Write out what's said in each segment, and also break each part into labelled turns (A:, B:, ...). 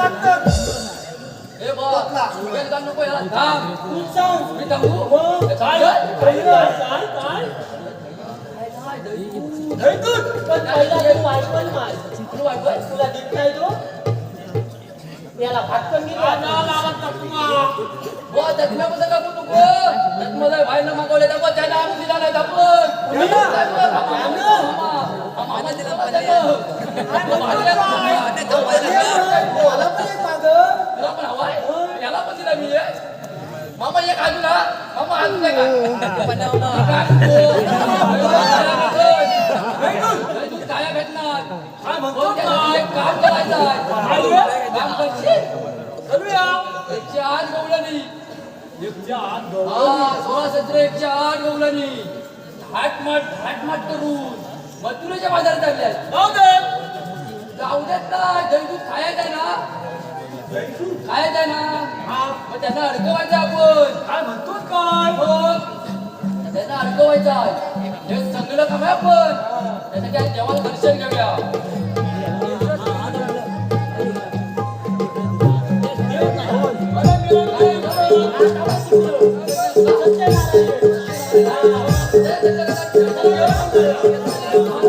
A: Mata घातला नको याला थांब
B: तू सांग
A: मी सांगू
B: काय?
A: पहिलं
B: काय काय धैकून पण पहिला एक वायपण मार
A: तू वायपण
B: तुला देत नाही तो याला भात पण गेला
A: ना लाला तटवा वो दक्षिणा मध्ये का तू को मध्ये भाई ना मागवले तर पण त्याला आम्ही दिला नाही आपण आम्हाला दिला पाहिजे अजून हा का काय तू? तू काय भेटणार काम करायचं आहे. काम करशील? एकशे आठ गवळणी हा सोळा सतरा एकशे आठ गवळणी थाटमाट थाटमाट करून मथुरेच्या बाजारात आणल्या जाऊ देत ना दही खायचं आहे ना खायचं आहे ना मग त्यांना अडकवायचं आपण.
B: काय म्हणतो काय?
A: मग त्यांना अडकवायचं हे काम आहे आपण. त्यासाठी आज देवाला दर्शन घेऊया. हे.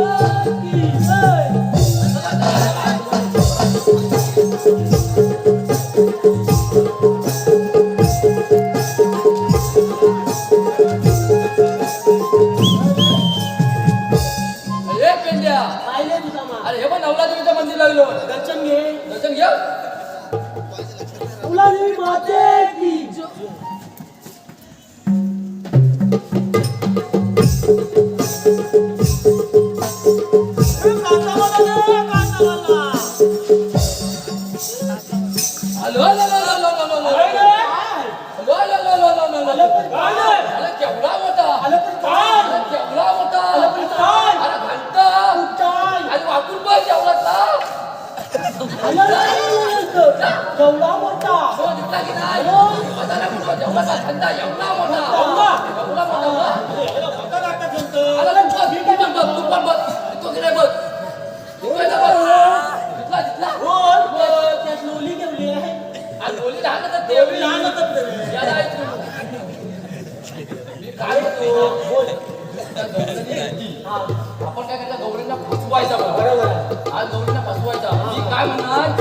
B: तुला देवी माते काय
A: बघ दिसला दिसला
B: त्यात लोली ठेवली आहे
A: आणि बोली लहान तर देवी लहान याला ऐकू. मी काय म्हणतो त्या गौरीने
B: हा
A: आपण काय करायचं गौरींना फसवायचा.
B: बरोबर
A: आज गौरींना फसवायचा मी काय म्हणणार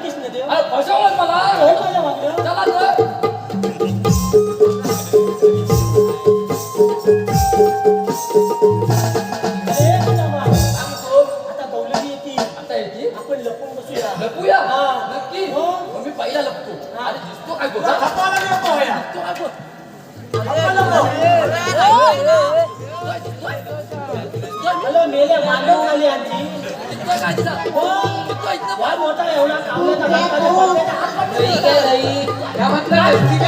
B: कृष्णदेव.
A: अरे फसवलंच मला
B: होय माझ्या मागं.
A: चला तर
B: अरे, माझ्या मागं.
A: सांगतो
B: आता दौलती येतील.
A: आता येते
B: आपण लपून बसूया.
A: लपूया
B: हा.
A: नक्की
B: हो.
A: मग मी पहिला लपतो
B: हा.
A: आणि दिसतो काय गोष्ट दिसतो काय गोष्ट
B: हॅलो मेले मांडव झाली आमची
A: दिसतो काय दिसत
B: हो.
C: ठीक आहे ठीक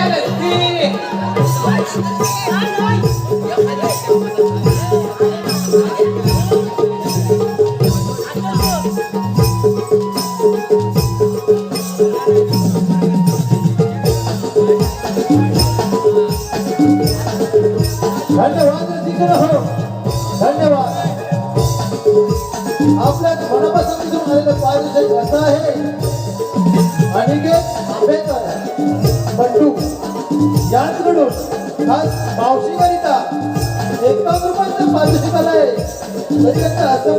C: आहे खास मावशीकरिता एकावन्न रुपयाचा पाचशे आलं आहे असं